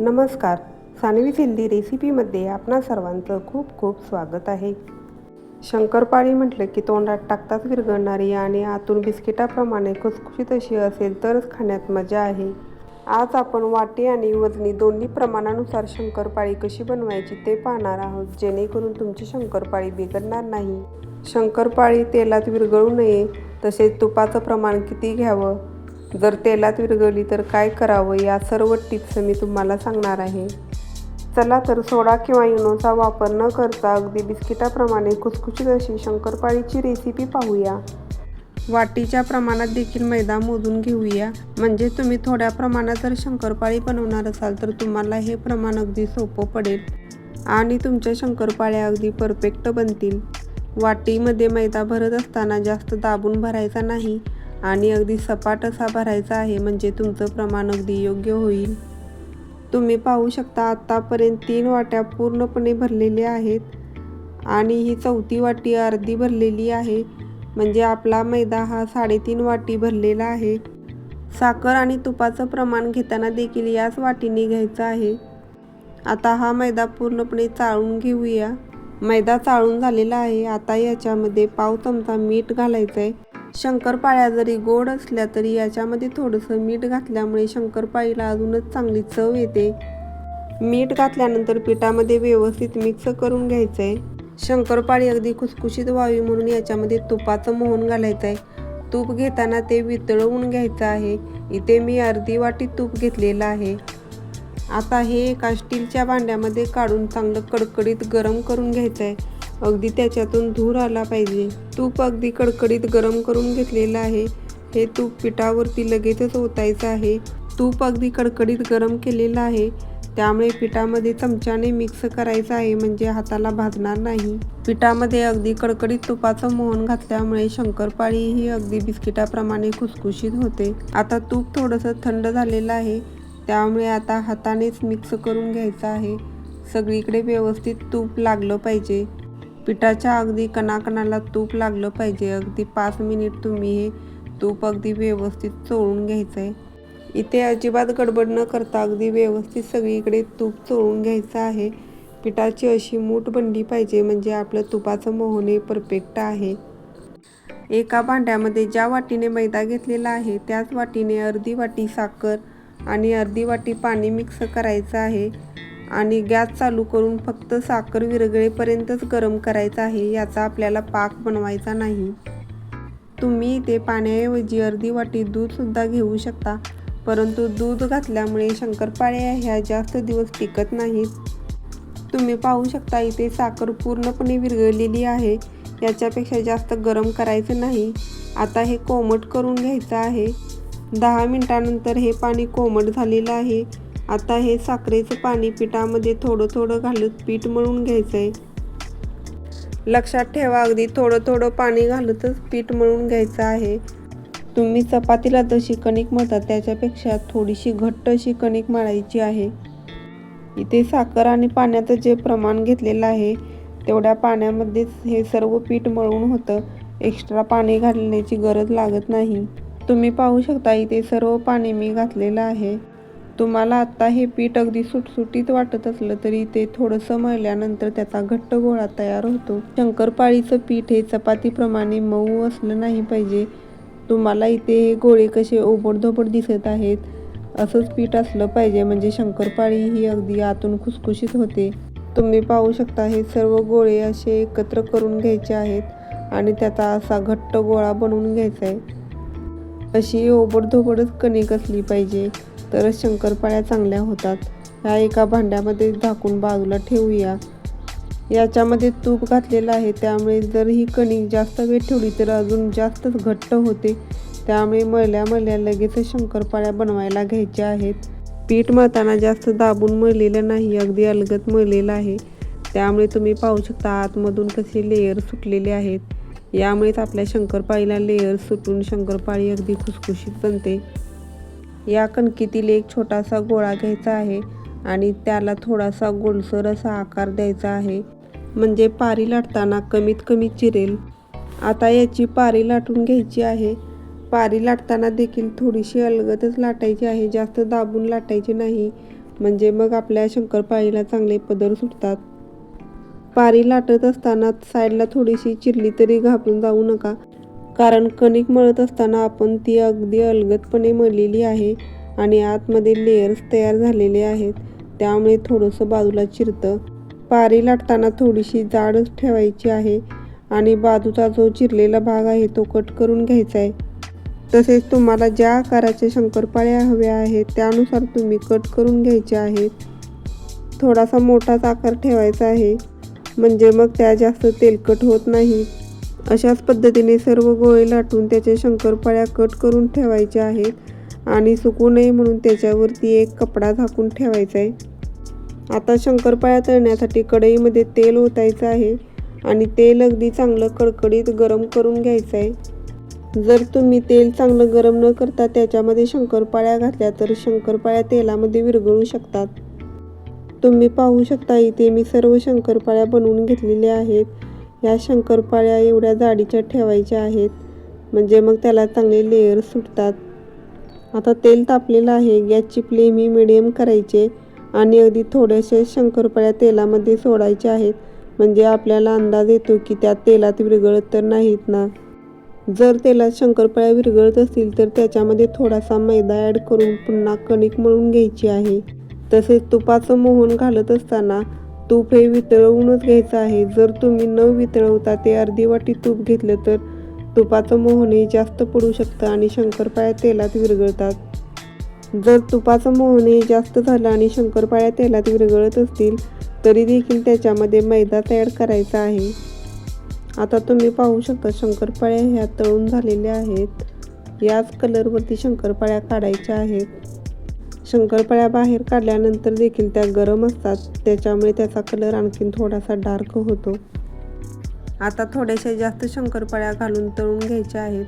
नमस्कार. सानवी सिंधी रेसिपीमध्ये आपणा सर्वांचं खूप खूप स्वागत आहे. शंकरपाळी म्हटलं की तोंडात टाकताच विरघळणारी आणि आतून बिस्किटाप्रमाणे खुसखुशीत अशी असेल तरच खाण्यात मजा आहे. आज आपण वाटी आणि वजनी दोन्ही प्रमाणानुसार शंकरपाळी कशी बनवायची ते पाहणार आहोत. जेणेकरून तुमची शंकरपाळी बिघडणार नाही. शंकरपाळी तेलात विरघळू नये तसेच तुपाचं प्रमाण किती घ्यावं जर तेलात विरघळली तर काय करावं? या सर्व टिप्स मी तुम्हाला सांगणार आहे. चला तर सोडा किंवा इनोचा वापर न करता अगदी बिस्किटाप्रमाणे खुसखुशीत अशी शंकरपाळीची रेसिपी पाहूया. वाटीच्या प्रमाणात देखील मैदा मोजून घेऊया. म्हणजे तुम्ही थोड्या प्रमाणात जर शंकरपाळी बनवणार असाल तर तुम्हाला हे प्रमाण अगदी सोपं पडेल. आणि तुमच्या शंकरपाळ्या अगदी परफेक्ट बनतील. वाटीमध्ये मैदा भरत असताना जास्त दाबून भरायचा नाही. आणि अगदी सपाट असा भरायचा आहे म्हणजे तुमचं प्रमाण अगदी योग्य होईल. तुम्ही पाहू शकता आत्तापर्यंत तीन वाट्या पूर्णपणे भरलेल्या आहेत आणि ही चौथी वाटी अर्धी भरलेली आहे. म्हणजे आपला मैदा हा साडेतीन वाटी भरलेला आहे. साखर आणि तुपाचं प्रमाण घेताना देखील याच वाटीने घ्यायचं आहे. आता हा मैदा पूर्णपणे चाळून घेऊया. मैदा चाळून झालेला आहे. आता याच्यामध्ये पाव चमचा मीठ घालायचं आहे शंकरपाळ्या जरी गोड असल्या तरी याच्यामध्ये थोडंसं मीठ घातल्यामुळे शंकरपाळीला अजूनच चांगली चव येते. मीठ घातल्यानंतर पिठामध्ये व्यवस्थित मिक्स करून घ्यायचं आहे शंकरपाळी अगदी खुसखुशीत व्हावी म्हणून याच्यामध्ये तुपाचं मोहन घालायचं आहे तूप घेताना ते वितळवून घ्यायचं आहे. इथे मी अर्धी वाटी तूप घेतलेलं आहे. आता हे एका स्टीलच्या भांड्यामध्ये काढून चांगलं कडकडीत गरम करून घ्यायचं आहे अगदी त्याच्यातून धूर आला पाहिजे. तूप अगदी कडकडीत गरम करून घेतलेलं आहे. हे तूप पिठावरती लगेचच ओतायचं आहे. तूप अगदी कडकडीत गरम केलेलं आहे. त्यामुळे पिठामध्ये चमच्याने मिक्स करायचं आहे म्हणजे हाताला भाजणार नाही. पिठामध्ये अगदी कडकडीत तुपाचं मोहन घातल्यामुळे शंकरपाळी ही अगदी बिस्किटाप्रमाणे खुसखुशीत होते. आता तूप थोडंसं थंड झालेलं आहे. त्यामुळे आता हातानेच मिक्स करून घ्यायचं आहे. सगळीकडे व्यवस्थित तूप लागलं पाहिजे. पिठाच्या अगदी कणाकणाला तूप लागलं पाहिजे. अगदी पाच मिनिट तुम्ही हे तूप अगदी व्यवस्थित चोळून घ्यायचं आहे इथे अजिबात गडबड न करता अगदी व्यवस्थित सगळीकडे तूप चोळून घ्यायचं आहे. पिठाची अशी मूठ बनली पाहिजे म्हणजे आपलं तुपाचं मोहणे परफेक्ट आहे. एका भांड्यामध्ये ज्या वाटीने मैदा घेतलेला आहे त्याच वाटीने अर्धी वाटी साखर आणि अर्धी वाटी पाणी मिक्स करायचं आहे. आणि गॅस चालू करून फक्त साखर विरघळेपर्यंतच गरम करायचं आहे याचा आपल्याला पाक बनवायचा नाही. तुम्ही इथे पाण्याऐवजी अर्धी वाटी दूधसुद्धा घेऊ शकता परंतु दूध घातल्यामुळे शंकरपाळ्या ह्या जास्त दिवस टिकत नाहीत. तुम्ही पाहू शकता इथे साखर पूर्णपणे विरघळलेली आहे याच्यापेक्षा जास्त गरम करायचं नाही. आता हे कोमट करून घ्यायचं आहे. दहा मिनटानंतर हे पाणी कोमट झालेलं आहे. आता हे साखरेचं पाणी पिठामध्ये थोडं थोडं घालत पीठ मळून घ्यायचं आहे लक्षात ठेवा अगदी थोडं थोडं पाणी घालतच पीठ मळून घ्यायचं आहे. तुम्ही चपातीला जशी कणिक मळता त्याच्यापेक्षा थोडीशी घट्ट अशी कणिक मळायची आहे. इथे साखर आणि पाण्याचं जे प्रमाण घेतलेलं आहे तेवढ्या पाण्यामध्येच हे सर्व पीठ मळून होतं. एक्स्ट्रा पाणी घालण्याची गरज लागत नाही. तुम्ही पाहू शकता इथे सर्व पाणी मी घातलेलं आहे. तुम्हाला आत्ता हे पीठ अगदी सुटसुटीत वाटत असलं तरी ते थोडंसं मळल्यानंतर त्याचा घट्ट गोळा तयार होतो. शंकरपाळीचं पीठ हे चपातीप्रमाणे मऊ असलं नाही पाहिजे. तुम्हाला इथे हे गोळे कसे ओबडधोबड दिसत आहेत असंच पीठ असलं पाहिजे. म्हणजे शंकरपाळी ही अगदी आतून खुसखुशीत होते. तुम्ही पाहू शकता हे सर्व गोळे असे एकत्र करून घ्यायचे आहेत आणि त्याचा असा घट्ट गोळा बनवून घ्यायचा आहे. अशी ओबडधोबडच कणिक असली पाहिजे? तरच शंकरपाळ्या चांगल्या होतात. ह्या एका भांड्यामध्ये झाकून बाजूला ठेवूया. याच्यामध्ये तूप घातलेलं आहे. त्यामुळे जर ही कणिक जास्त वेळ ठेवली तर अजून जास्तच घट्ट होते. त्यामुळे मळल्या मळल्या लगेचच शंकरपाळ्या बनवायला घ्यायच्या आहेत. पीठ मळताना जास्त दाबून मळलेलं नाही. अगदी अलगत मळलेलं आहे. त्यामुळे तुम्ही पाहू शकता आतमधून कसे लेयर सुटलेले आहेत. यामुळेच आपल्या शंकरपाळीला लेयर सुटून शंकरपाळी अगदी खुसखुशीत बनते. या कणकीतील एक छोटासा गोळा घ्यायचा आहे आणि त्याला थोडासा गोलसर असा आकार द्यायचा आहे. म्हणजे पारी लाटताना कमीत कमी चिरेल. आता याची पारी लाटून घ्यायची आहे. पारी लाटताना देखील थोडीशी अलगदच लाटायची आहे. जास्त दाबून लाटायची नाही. म्हणजे मग आपल्या शंकरपाळीला चांगले पदर सुटतात. पारी लाटत असताना साईडला थोडीशी चिरली तरी घाबरून जाऊ नका. कारण कणिक मळत असताना आपण ती अगदी अलगदपणे मळलेली आहे आणि आतमध्ये लेयर्स तयार झालेले आहेत. त्यामुळे थोडंसं बाजूला चिरतं. पारी लाटताना थोडीशी जाडच ठेवायची आहे आणि बाजूचा जो चिरलेला भाग आहे तो कट करून घ्यायचा आहे. तसेच तुम्हाला ज्या आकाराच्या शंकरपाळ्या हव्या आहेत त्यानुसार तुम्ही कट करून घ्यायचे आहेत. थोडासा मोठाच आकार ठेवायचा आहे. म्हणजे मग त्या जास्त तेलकट होत नाही. अशाच पद्धतीने सर्व गोळे लाटून त्याच्या शंकरपाळ्या कट करून ठेवायच्या आहेत आणि सुकू नये म्हणून त्याच्यावरती एक कपडा झाकून ठेवायचा आहे. आता शंकरपाळ्या तळण्यासाठी कढईमध्ये तेल ओतायचं आहे आणि तेल अगदी चांगलं कडकडीत गरम करून घ्यायचं आहे. जर तुम्ही तेल चांगलं गरम न करता त्याच्यामध्ये शंकरपाळ्या घातल्या तर शंकरपाळ्या तेलामध्ये विरघळू शकतात. तुम्ही पाहू शकता इथे मी सर्व शंकरपाळ्या बनवून घेतलेल्या आहेत. या शंकरपाळ्या एवढ्या जाडीच्या ठेवायच्या आहेत. म्हणजे मग त्याला चांगले लेयर सुटतात. आता तेल तापलेलं आहे. गॅसची फ्लेम ही मिडियम करायचे आणि अगदी थोड्याशा शंकरपाळ्या तेलामध्ये सोडायच्या आहेत. म्हणजे आपल्याला अंदाज येतो की त्या तेलात विरघळत तर नाहीत ना? जर तेलात शंकरपाळ्या विरघळत असतील तर त्याच्यामध्ये थोडासा मैदा ॲड करून पुन्हा कणिक मळून घ्यायची आहे. तसेच तुपाचं मोहन घालत असताना तूप हे वितळवूनच घ्यायचं आहे. जर तुम्ही न वितळवता ते अर्धी वाटी तूप घेतलं तर तुपाचं मोहनही जास्त पडू शकतं आणि शंकरपाळ्या तेलात विरघळतात. जर तुपाचं मोहनही जास्त झालं आणि शंकरपाळ्या तेलात विरघळत असतील तरी देखील त्याच्यामध्ये मैदा तयार करायचा आहे. आता तुम्ही पाहू शकता शंकरपाळ्या ह्या तळून झालेल्या आहेत. याच कलरवरती शंकरपाळ्या काढायच्या आहेत. शंकरपाळ्या बाहेर काढल्यानंतर देखील त्या गरम असतात. त्याच्यामुळे त्याचा कलर आणखीन थोडासा डार्क होतो. आता थोड्याशा जास्त शंकरपाळ्या घालून तळून घ्यायच्या आहेत.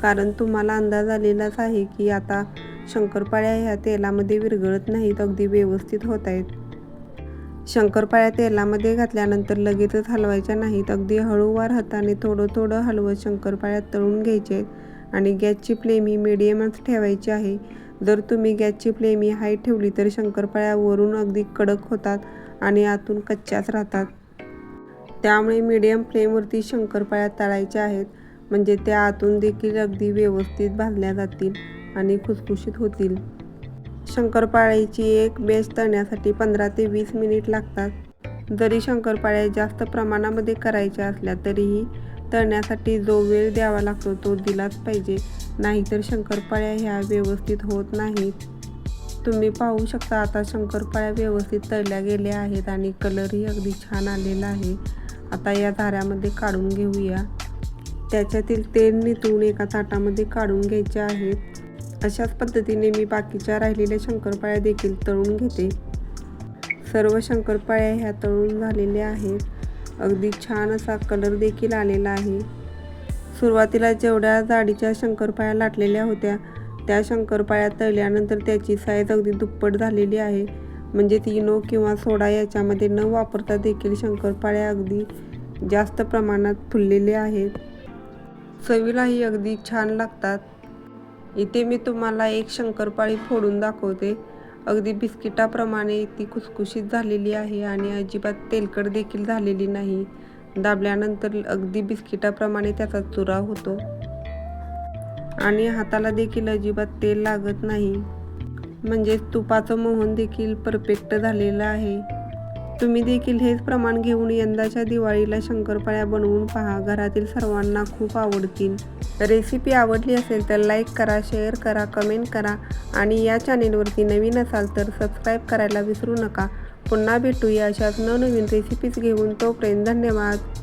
कारण तुम्हाला अंदाज आलेलाच आहे की आता शंकरपाळ्या ह्या तेलामध्ये विरघळत नाहीत अगदी व्यवस्थित होत आहेत. शंकरपाळ्या तेलामध्ये घातल्यानंतर लगेचच हलवायच्या नाहीत. अगदी हळूवार हाताने थोडं थोडं हलवत शंकरपाळ्या तळून घ्यायचे आहेत. आणि गॅसची फ्लेम ही मिडियमच ठेवायची आहे. जर तुम्ही गॅसची फ्लेम ही हाय ठेवली तर शंकरपाळ्यावरून अगदी कडक होतात आणि आतून कच्च्याच राहतात. त्यामुळे मीडियम फ्लेमवरती शंकरपाळ्या तळायच्या आहेत. म्हणजे त्या आतून देखील अगदी व्यवस्थित भाजल्या जातील आणि खुसखुशीत होतील. शंकरपाळ्याची एक बेस तळण्यासाठी पंधरा ते वीस मिनिट लागतात. जरी शंकरपाळ्या जास्त प्रमाणामध्ये करायच्या असल्या तरीही तळण्यासाठी जो वेळ द्यावा लागतो तो दिलाच पाहिजे. नाहीतर शंकरपाळ्या ह्या व्यवस्थित होत नाहीत. तुम्ही पाहू शकता आता शंकरपाळ्या व्यवस्थित तळल्या गेल्या आहेत आणि कलरही अगदी छान आलेला आहे. आता या धाऱ्यामध्ये काढून घेऊया. त्याच्यातील तेल नितळून एका ताटामध्ये काढून घ्यायचे आहेत अशाच पद्धतीने मी बाकीच्या राहिलेल्या शंकरपाळ्या देखील तळून घेते. सर्व शंकरपाळ्या ह्या तळून झालेल्या आहेत. अगदी छान असा कलर देखील आलेला आहे. सुरुवातीला जेवढ्या जाडीच्या शंकरपाळ्या लाटलेल्या होत्या त्या शंकरपाळ्या तळल्यानंतर त्याची साईज अगदी दुप्पट झालेली आहे. म्हणजे इनो किंवा सोडा याच्यामध्ये न वापरता देखील शंकरपाळ्या अगदी जास्त प्रमाणात फुललेल्या आहेत. चवीलाही अगदी छान लागतात. इथे मी तुम्हाला एक शंकरपाळी फोडून दाखवते. अगदी बिस्किटाप्रमाणे ती खुसखुशीत झालेली आहे आणि अजिबात तेलकट देखील झालेली नाही. दाबल्यानंतर अगदी बिस्किटाप्रमाणे त्याचा चुरा होतो. आणि हाताला देखील अजिबात तेल लागत नाही. म्हणजेच तुपाचं मोहन देखील परफेक्ट झालेलं आहे. तुम्ही देखील हेच प्रमाण घेऊन यंदाच्या दिवाळीला शंकरपाळ्या बनवून पहा. घरातील सर्वांना खूप आवडतील. रेसिपी आवडली असेल तर लाईक करा शेअर करा कमेंट करा आणि या चॅनेलवरती नवीन असाल तर सबस्क्राईब करायला विसरू नका. पुन्हा भेटूया अशाच नवनवीन रेसिपीज घेऊन. तोपर्यंत धन्यवाद.